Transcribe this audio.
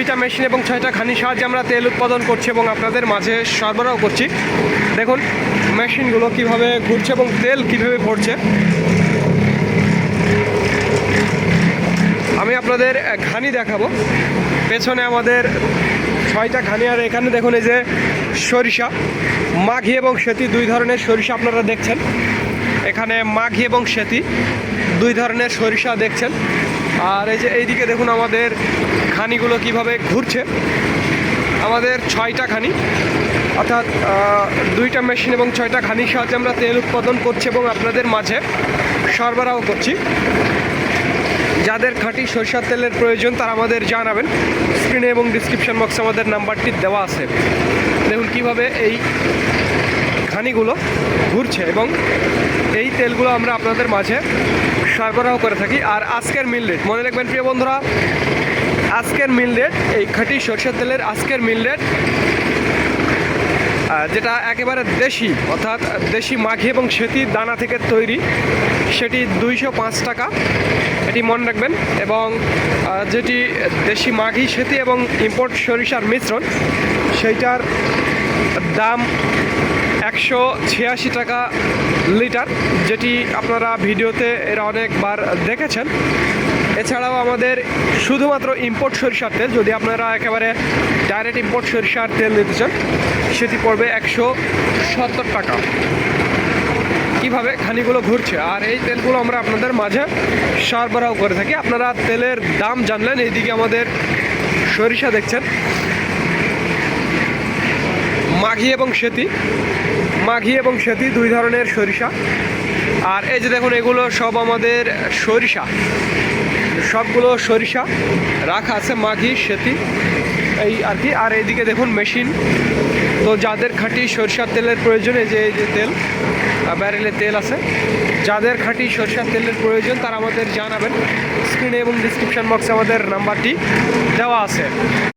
দুইটা মেশিন এবং ছয়টা খানি সাহায্যে আমরা তেল উৎপাদন করছি এবং আপনাদের মাঝে সরবরাহ করছি। দেখুন মেশিনগুলো কীভাবে ঘুরছে এবং তেল কীভাবে ভরছে। আমি আপনাদের ঘানি দেখাবো। পেছনে আমাদের ছয়টা ঘানি, আর এখানে দেখুন এই যে সরিষা। মাঘি এবং সেতি, দুই ধরনের সরিষা আপনারা দেখছেন। এখানে মাঘি এবং সেতি, দুই ধরনের সরিষা দেখছেন। আর এই যে এইদিকে দেখুন আমাদের খানিগুলো কীভাবে ঘুরছে? আমাদের ছয়টা খানি, অর্থাৎ দুইটা মেশিন এবং ছয়টা খানির সাহায্যে আমরা তেল উৎপাদন করছি এবং আপনাদের মাঝে সরবরাহ করছি। যাদের খাঁটি সরিষার তেলের প্রয়োজন তারা আমাদের জানাবেন। স্ক্রিনে এবং ডিসক্রিপশন বক্সে আমাদের নাম্বারটি দেওয়া আছে। দেখুন কীভাবে এই খানিগুলো ঘুরছে এবং এই তেলগুলো আমরা আপনাদের মাঝে সরবরাহ করে থাকি। আর আজকের মিল রেট মনে রাখবেন প্রিয় বন্ধুরা আজকের মিল রেট, এই খাঁটি সরষের তেলের আজকের মিল রেট যেটা একেবারে দেশি, অর্থাৎ দেশি মাঘি এবং সেতি দানা থেকে তৈরি, সেটি দুইশো পাঁচ টাকা, এটি মনে রাখবেন, এবং যেটি দেশি মাঘি, সেতি এবং ইম্পোর্ট সরিষার মিশ্রণ, সেইটার দাম একশো ছিয়াশি টাকা লিটার, যেটি আপনারা ভিডিওতে এরা অনেকবার দেখেছেন। এছাড়াও আমাদের শুধুমাত্র ইম্পোর্ট সরিষার তেল, যদি আপনারা একেবারে ডাইরেক্ট ইম্পোর্ট সরিষার তেল নিতে চান, সেটি পড়বে একশো সত্তর টাকা। কীভাবে খানিগুলো ঘুরছে, আর এই তেলগুলো আমরা আপনাদের মাঝে সরবরাহ করে থাকি। আপনারা তেলের দাম জানলেন, এইদিকে আমাদের সরিষা দেখছেন। মাঘি এবং সেতি। মাঘি এবং সেতি দুই ধরনের সরিষা। আর এই যে দেখুন, এগুলো সব আমাদের সরিষা। সবগুলো সরিষা রাখা আছে মাঘি, সেতি, এই আর কি। আর এইদিকে দেখুন, মেশিন। তো যাদের খাঁটি সরিষার তেলের প্রয়োজন, এই যে এই যে তেল ব্যারেলে তেল আছে, যাদের খাঁটি সরিষার তেলের প্রয়োজন, তারা আমাদের জানাবেন। স্ক্রিনে এবং ডিসক্রিপশন বক্সে আমাদের নাম্বারটি দেওয়া আছে।